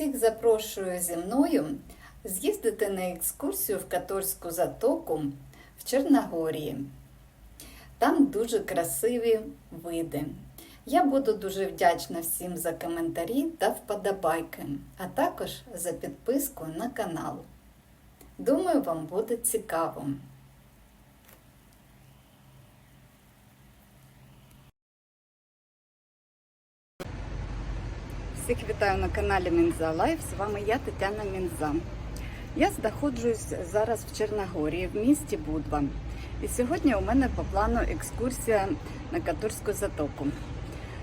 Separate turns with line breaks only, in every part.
Всіх запрошую зі мною з'їздити на екскурсію в Каторську затоку в Чорногорії. Там дуже красиві види. Я буду дуже вдячна всім за коментарі та вподобайки, а також за підписку на канал. Думаю, вам буде цікаво. Всіх вітаю на каналі Мінза Лайф. З вами я, Тетяна Мінза. Я знаходжусь зараз в Чорногорії, в місті Будва. І сьогодні у мене по плану екскурсія на Катурську затоку.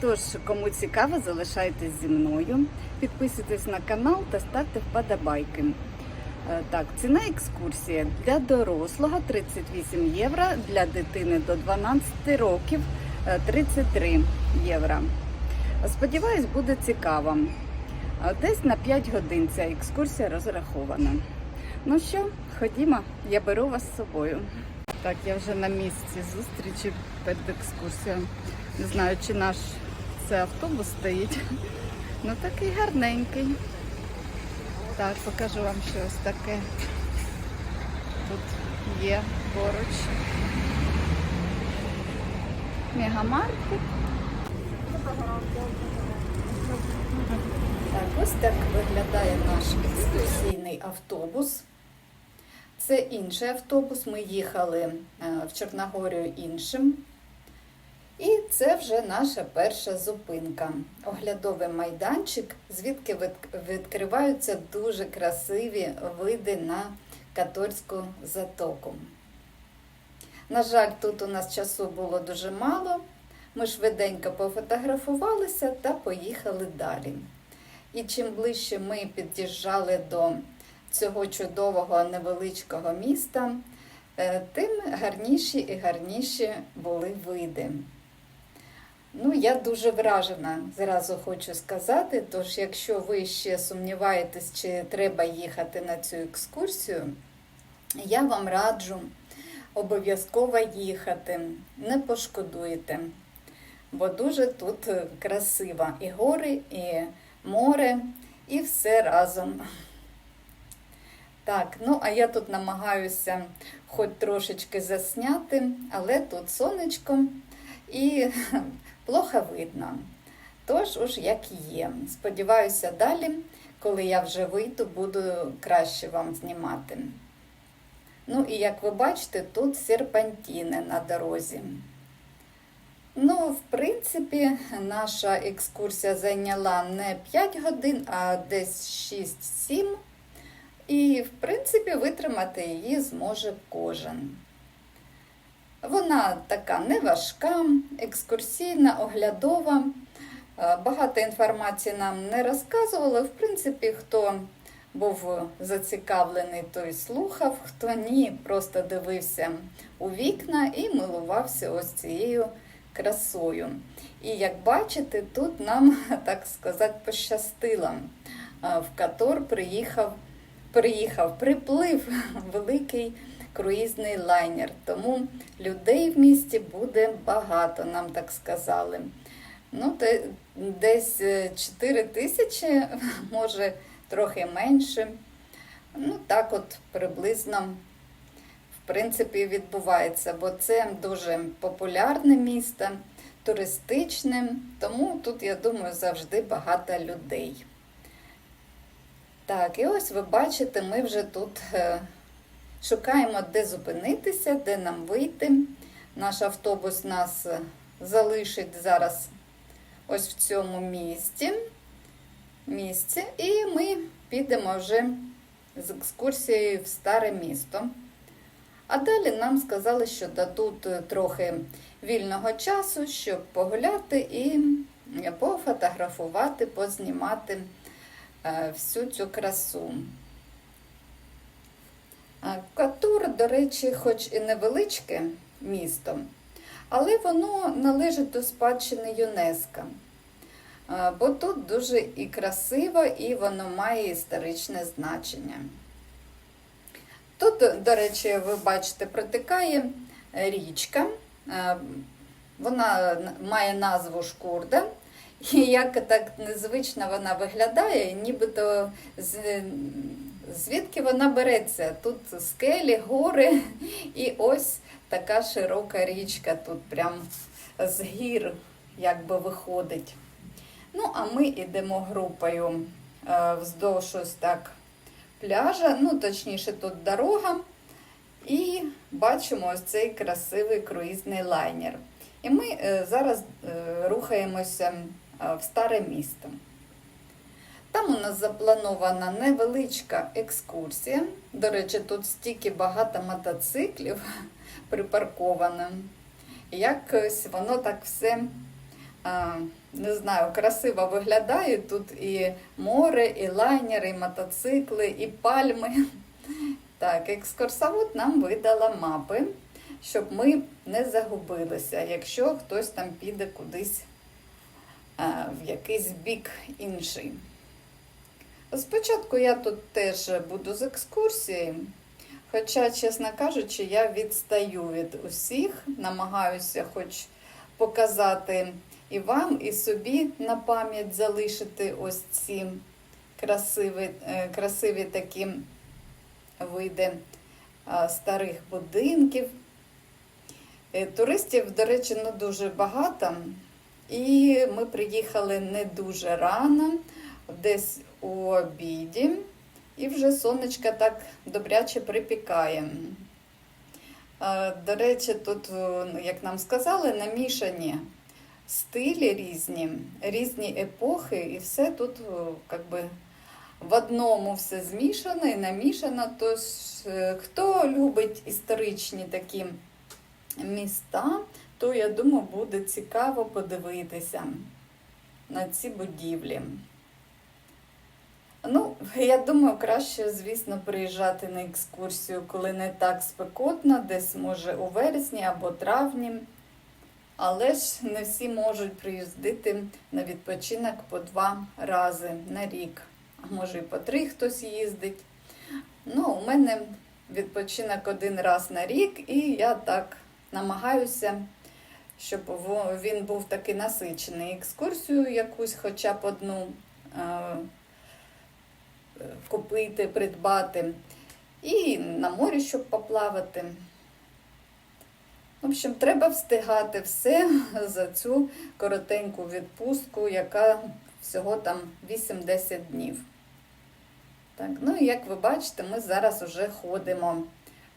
Тож, кому цікаво, залишайтесь зі мною, підписуйтесь на канал та ставте вподобайки. Е, Так, ціна екскурсії для дорослого 38 євро, для дитини до 12 років е, 33 євро. Сподіваюсь, буде цікаво. Десь на 5 годин ця екскурсія розрахована. Ну що, ходімо, я беру вас з собою. Так, я вже на місці зустрічі перед екскурсією. Не знаю, чи наш це автобус стоїть. Ну такий гарненький. Так, покажу вам щось таке. Тут є поруч. Мегамаркет. Так, ось так виглядає наш екскурсійний автобус. Це інший автобус. Ми їхали е, в Чорногорію іншим. І це вже наша перша зупинка. Оглядовий майданчик, звідки відкриваються дуже красиві види на Каторську затоку. На жаль, тут у нас часу було дуже мало. Ми швиденько пофотографувалися та поїхали далі. І чим ближче ми під'їжджали до цього чудового невеличкого міста, е, тим гарніші і гарніші були види. Ну, я дуже вражена, зразу хочу сказати. Тож, якщо ви ще сумніваєтесь, чи треба їхати на цю екскурсію, я вам раджу обов'язково їхати, не пошкодуєте, бо дуже тут е, красиво і гори, і море, і все разом. Так, ну а я тут намагаюся хоч трошечки засняти, але тут сонечко і плохо видно. Тож, уж як є. Сподіваюся, далі, коли я вже вийду, буду краще вам знімати. Ну і як ви бачите, тут серпантіни на дорозі. Ну, в принципі, наша екскурсія зайняла не 5 годин, а десь 6-7. І, в принципі, витримати її зможе кожен. Вона така не важка, екскурсійна, оглядова. Е, Багато інформації нам не розказували. В принципі, хто був зацікавлений, той слухав, хто ні, просто дивився у вікна і милувався ось цією красою. І як бачите, тут нам, так сказати, пощастило. Е, В Катор приїхав, приїхав приплив великий круїзний лайнер. Тому людей в місті буде багато, нам так сказали. Ну, де- десь 4 тисячі, може трохи менше. Ну, так от приблизно, принципі, відбувається, бо це дуже популярне місто, туристичне, тому тут, я думаю, завжди багато людей. Так, і ось ви бачите, ми вже тут е, шукаємо, де зупинитися, де нам вийти. Наш автобус нас е, залишить зараз ось в цьому місці. місці. І ми підемо вже з екскурсією в старе місто. А далі нам сказали, що дадуть е, трохи вільного часу, щоб погуляти і пофотографувати, познімати е, всю цю красу. Катур, до речі, хоч і невеличке місто, але воно належить до спадщини ЮНЕСКО. Бо тут дуже і красиво, і воно має історичне значення. Тут, до речі, ви бачите, протикає річка. Е, Вона має назву Шкурда, І як так незвично вона виглядає, нібито звідки вона береться? Тут скелі, гори, і ось така широка річка тут прям з гір якби виходить. Ну, а ми йдемо групою е, вздовж ось так пляжа, ну, точніше, тут дорога. І бачимо ось цей красивий круїзний лайнер. І ми е, зараз е, рухаємося е, в старе місто. Там у нас запланована невеличка екскурсія. До речі, тут стільки багато мотоциклів припарковано. Якось воно так все, не знаю, красиво виглядає. Тут і море, і лайнери, і мотоцикли, і пальми. Так, екскурсовод нам видала мапи, щоб ми не загубилися, якщо хтось там піде кудись а, в якийсь бік інший. Спочатку я тут теж буду з екскурсії, хоча, чесно кажучи, я відстаю від усіх, намагаюся хоч показати і вам, і собі на пам'ять залишити ось ці красиві, е, красиві такі види старих будинків. Е, Туристів, до речі, не дуже багато. І ми приїхали не дуже рано, десь у обіді, і вже сонечко так добряче припікає. Е, До речі, тут, е, як нам сказали, намішані стилі різні, різні епохи, і все тут е, как би, в одному все змішано і намішано. Тож, е, хто любить історичні такі міста, то я думаю, буде цікаво подивитися на ці будівлі. Ну, я думаю, краще, звісно, приїжджати на екскурсію, коли не так спекотно, десь може у вересні або травні. Але ж не всі можуть приїздити на відпочинок по два рази на рік. А може і по три хтось їздить. Ну, у мене відпочинок один раз на рік, і я так намагаюся, щоб він був такий насичений. Екскурсію якусь хоча б одну е, купити, придбати. І на морі, щоб поплавати. В общем, треба встигати все за цю коротеньку відпустку, яка всього там 8-10 днів. Так, ну і як ви бачите, ми зараз вже ходимо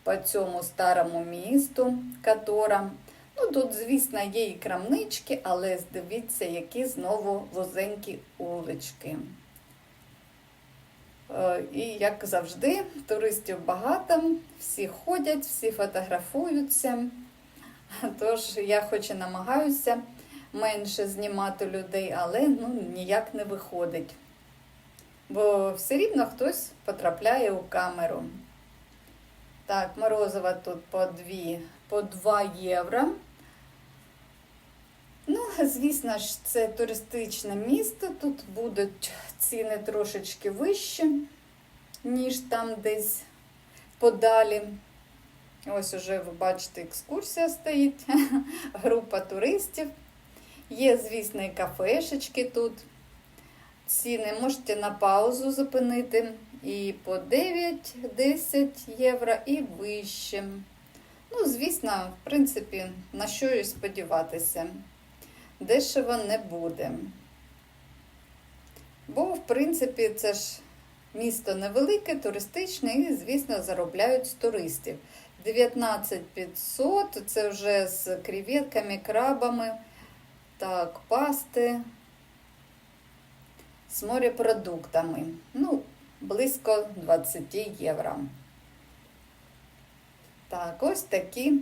по цьому старому місту Катора. Ну, тут, звісно, є і крамнички, але дивіться, які знову вузенькі улички. Е, І, як завжди, туристів багато, всі ходять, всі фотографуються. Тож я хоч і намагаюся менше знімати людей, але ну, ніяк не виходить. Бо все рівно хтось потрапляє у камеру. Так, морозова тут по 2, по 2 євро. Ну, звісно ж, це туристичне місто. Тут будуть ціни трошечки вищі, ніж там десь подалі. Ось уже ви бачите, екскурсія стоїть, група туристів. Є, звісно, і кафешечки тут. Ціни можете на паузу зупинити і по 9-10 євро, і вище. Ну, звісно, в принципі, на що і сподіватися. Дешево не буде. Бо, в принципі, це ж місто невелике, туристичне і, звісно, заробляють з туристів. 19 500, це вже з креветками, крабами, так, пасти, з морепродуктами. Ну, близько 20 євро. Так, ось такі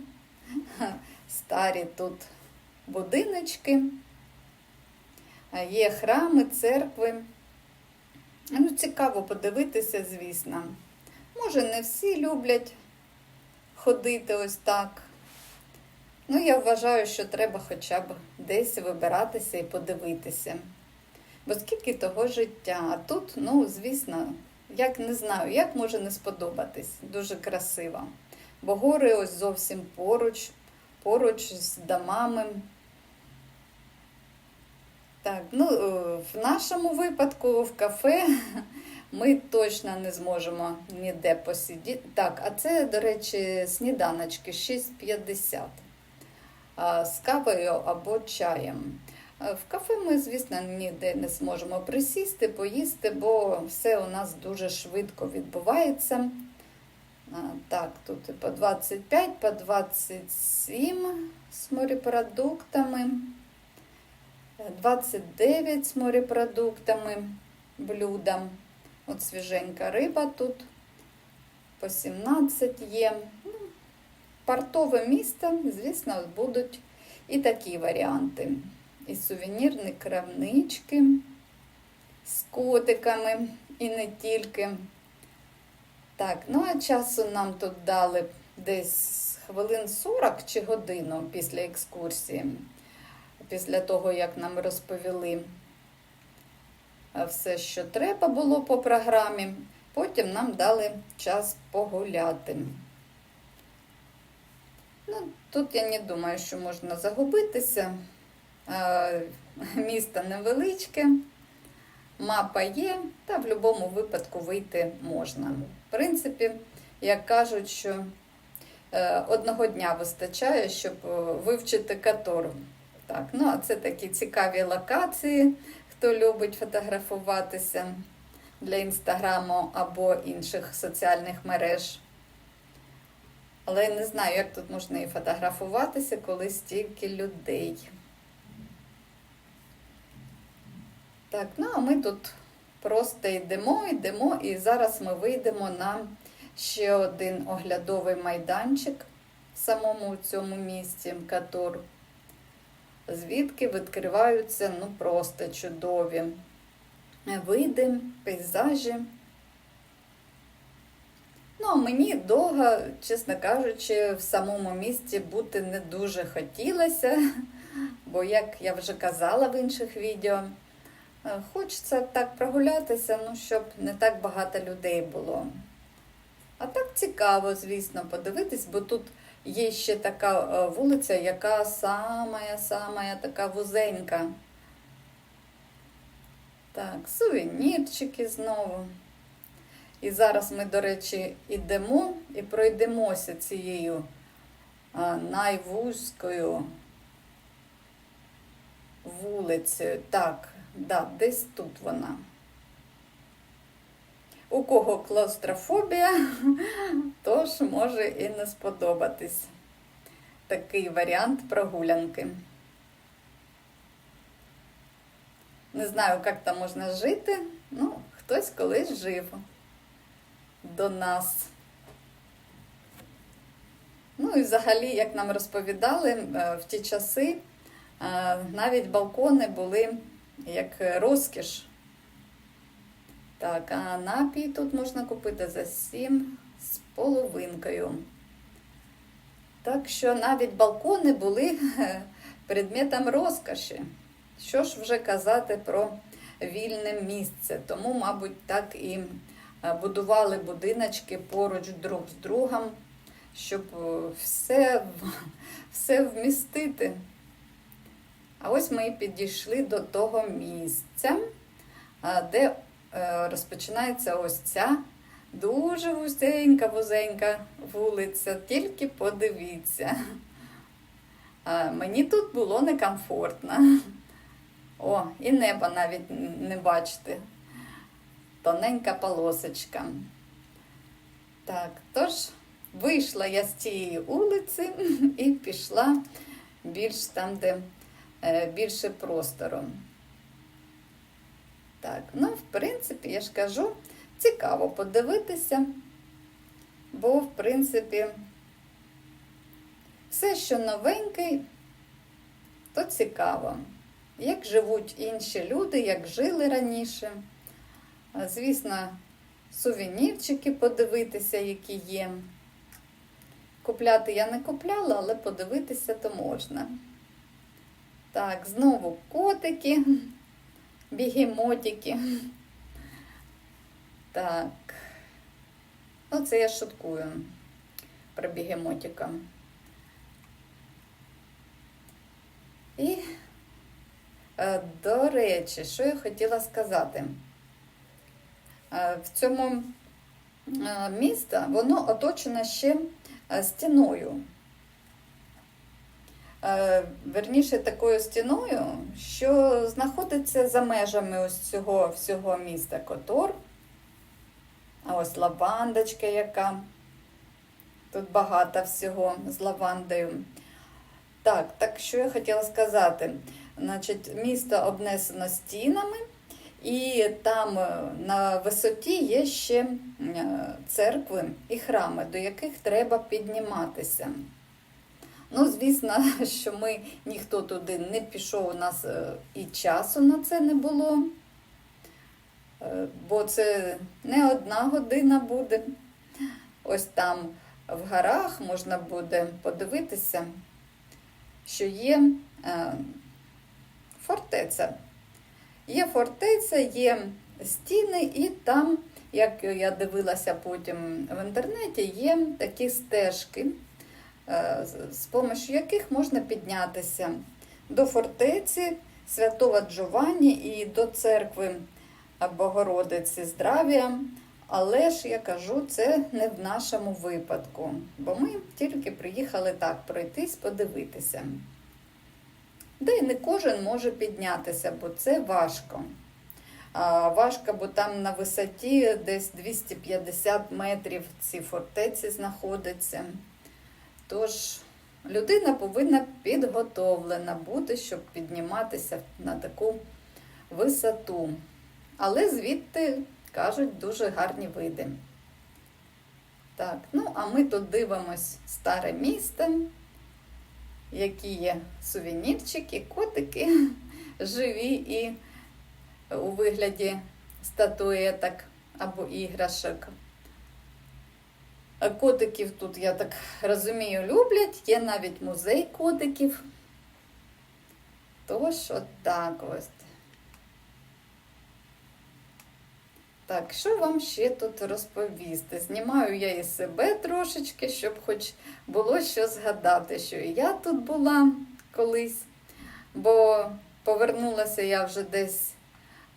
старі тут будиночки. Є храми, церкви. Ну, цікаво подивитися, звісно. Може, не всі люблять ходити ось так. Ну, я вважаю, що треба хоча б десь вибиратися і подивитися. Бо скільки того життя. А тут, ну, звісно, як не знаю, як може не сподобатись. Дуже красиво. Бо гори ось зовсім поруч, поруч з домами. Так, ну е, в нашому випадку в кафе ми точно не зможемо ніде посидіти. Так, а це, до речі, сніданочки 6,50 з кавою або чаєм. В кафе ми, звісно, ніде не зможемо присісти, поїсти, бо все у нас дуже швидко відбувається. Так, тут по 25, по 27 з морепродуктами. 29 з морепродуктами блюда. От свіженька риба тут по 17 є. Ну, Портове місто, звісно, будуть і такі варіанти. І сувенірні крамнички з котиками, і не тільки. Так, ну а часу нам тут дали десь хвилин 40 чи годину після екскурсії після того, як нам розповіли все, що треба було по програмі, потім нам дали час погуляти. Ну, Тут я не думаю, що можна загубитися. Е, Місто невеличке, мапа є, та в будь-якому випадку вийти можна. В принципі, як кажуть, що е, одного дня вистачає, щоб е, вивчити катору. Так, ну а це такі цікаві локації, хто любить фотографуватися для інстаграму або інших соціальних мереж. Але я не знаю, як тут можна і фотографуватися, коли стільки людей. Так, ну а ми тут просто йдемо, йдемо, і зараз ми вийдемо на ще один оглядовий майданчик в самому цьому місці Катор звідки відкриваються ну просто чудові види, пейзажі. Ну, а мені довго, чесно кажучи, в самому місті бути не дуже хотілося, бо, як я вже казала в інших відео, е, хочеться так прогулятися, ну, щоб не так багато людей було. А так цікаво, звісно, подивитись, бо тут Є ще така е, вулиця, яка самая-самая така вузенька. Так, сувенірчики знову. І зараз ми, до речі, йдемо і пройдемося цією найвузькою вулицею. Так, да, десь тут вона. У кого клаустрофобія, тож може і не сподобатись такий варіант прогулянки. Не знаю, як там можна жити, ну, хтось колись жив до нас. Ну і взагалі, як нам розповідали, е, в ті часи е, навіть балкони були як розкіш. Так, а напій тут можна купити за 7 з половинкою. Так що навіть балкони були предметом розкоші. Що ж вже казати про вільне місце? Тому, мабуть, так і будували будиночки поруч друг з другом, щоб все, все вмістити. А ось ми і підійшли до того місця, де Е, розпочинається ось ця дуже вузенька, вузенька вулиця. Тільки подивіться. Мені тут було некомфортно. О, і неба навіть не бачите. Тоненька полосочка. Так, тож, вийшла я з цієї вулиці і пішла більш там, де е, більше простору. Так, ну, в принципі, я ж кажу, цікаво подивитися, бо, в принципі, все, що новеньке, то цікаво. Як живуть інші люди, як жили раніше. Звісно, сувенірчики подивитися, які є. Купляти я не купляла, але подивитися то можна. Так, знову котики бігемотики. Так. Ну, це я шуткую про бігемотика. І Е, До речі, що я хотіла сказати? Е, В цьому е, місто воно оточено ще стіною. Е, Верніше такою стіною, що знаходиться за межами ось цього всього міста Котор. А ось лавандочка яка. Тут багато всього з лавандою. Так, так що я хотіла сказати. Значить, місто обнесено стінами, і там е, на висоті є ще е, церкви і храми, до яких треба підніматися. Ну, звісно, що ми ніхто туди не пішов, у нас е, і часу на це не було, Е, бо це не одна година буде. Ось там в горах можна буде подивитися, що є е, фортеця. Є фортеця, є стіни, і там, як я дивилася потім в інтернеті, є такі стежки, з- з помощю яких можна піднятися до фортеці Святого Джованні і до церкви Богородиці Здравія. Але ж я кажу, це не в нашому випадку, бо ми тільки приїхали так пройтись, подивитися. Де й не кожен може піднятися, бо це важко. Важко, бо там на висоті десь 250 метрів ці фортеці знаходяться. Тож людина повинна підготовлена бути, щоб підніматися на таку висоту. Але звідти, кажуть, дуже гарні види. Так, ну а ми тут дивимось старе місто, які є сувенірчики, котики живі і у вигляді статуеток або іграшок. Котиків тут, я так розумію, люблять. Є навіть музей котиків. Тож, от так ось. Так, що вам ще тут розповісти? Знімаю я і себе трошечки, щоб хоч було що згадати, що і я тут була колись, бо повернулася я вже десь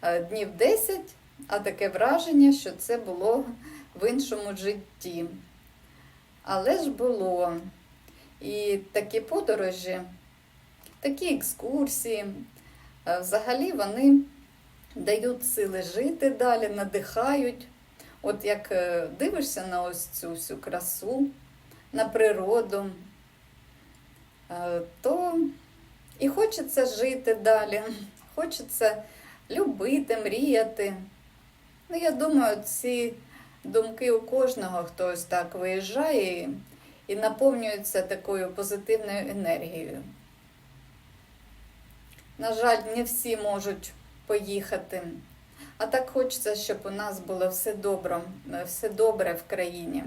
е, днів 10, а таке враження, що це було в іншому житті. Але ж було. І такі подорожі, такі екскурсії, взагалі вони дають сили жити далі, надихають. От як е, дивишся на ось цю всю красу, на природу, е, то і хочеться жити далі, хочеться любити, мріяти. Ну, я думаю, ці думки у кожного хтось так виїжджає і наповнюється такою позитивною енергією. На жаль, не всі можуть поїхати. А так хочеться, щоб у нас було все добре, все добре в країні,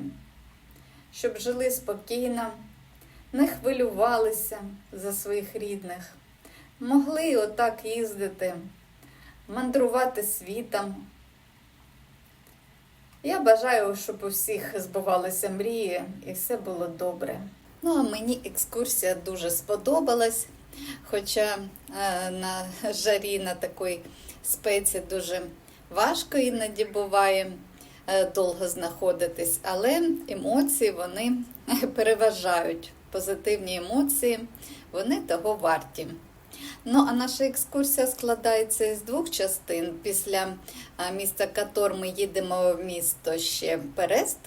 щоб жили спокійно, не хвилювалися за своїх рідних, могли отак їздити, мандрувати світом. Я бажаю, щоб у всіх збувалися мрії і все було добре. Ну, а мені екскурсія дуже сподобалась. Хоча е, на жарі на такій спеці дуже важко іноді буває е, довго знаходитись, але емоції вони переважають. Позитивні емоції, вони того варті. Ну, а наша екскурсія складається із двох частин. Після міста Катор ми їдемо в місто ще Перест.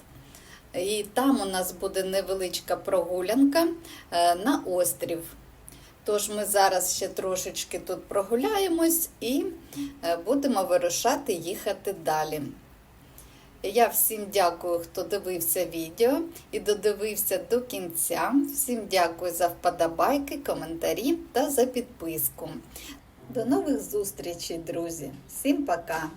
І там у нас буде невеличка прогулянка е, на острів. Тож ми зараз ще трошечки тут прогуляємось і е, будемо вирушати їхати далі. Я всім дякую, хто дивився відео і додивився до кінця. Всім дякую за вподобайки, коментарі та за підписку. До нових зустрічей, друзі! Всім пока!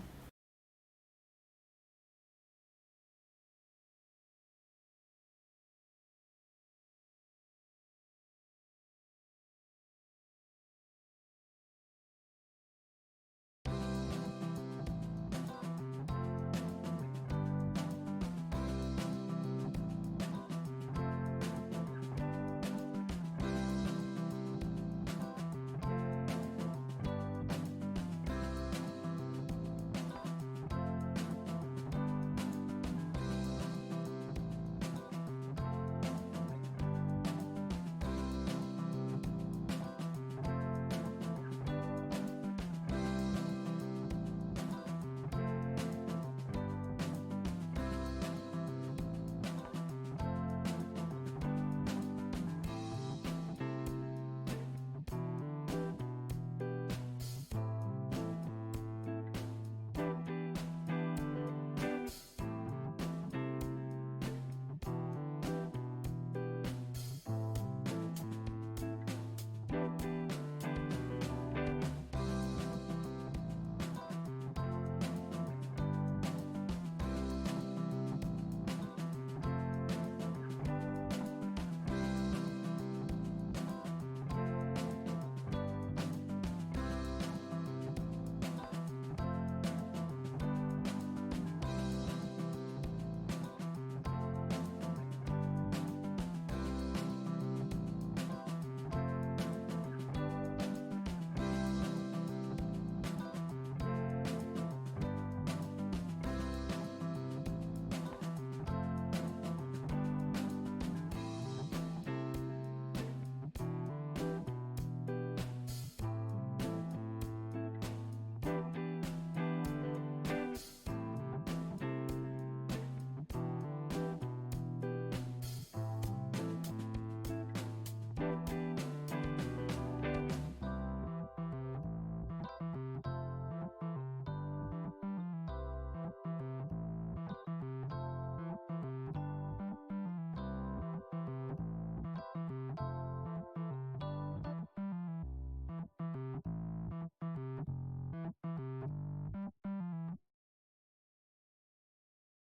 Thank you.